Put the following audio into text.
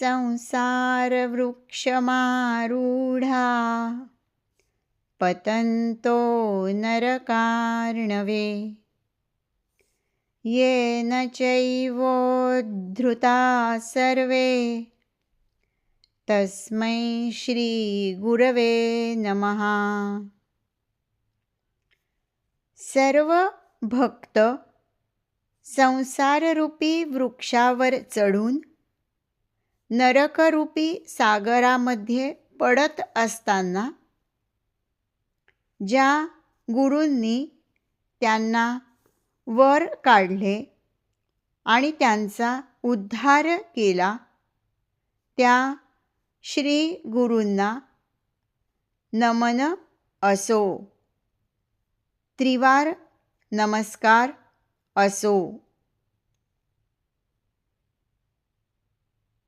संसारवृक्षमारूढा। पतन्तो नरकार्णवे। येन चैवोद्धृता सर्वे। तस्मै श्रीगुरवे नमः। सर्व भक्त संसाररूपी वृक्षावर चढून नरकरूपी सागरामध्ये पडत असताना ज्या गुरूंनी त्यांना वर काढले आणि त्यांचा उद्धार केला त्या श्री गुरूंना नमन असो. त्रिवार नमस्कार असो.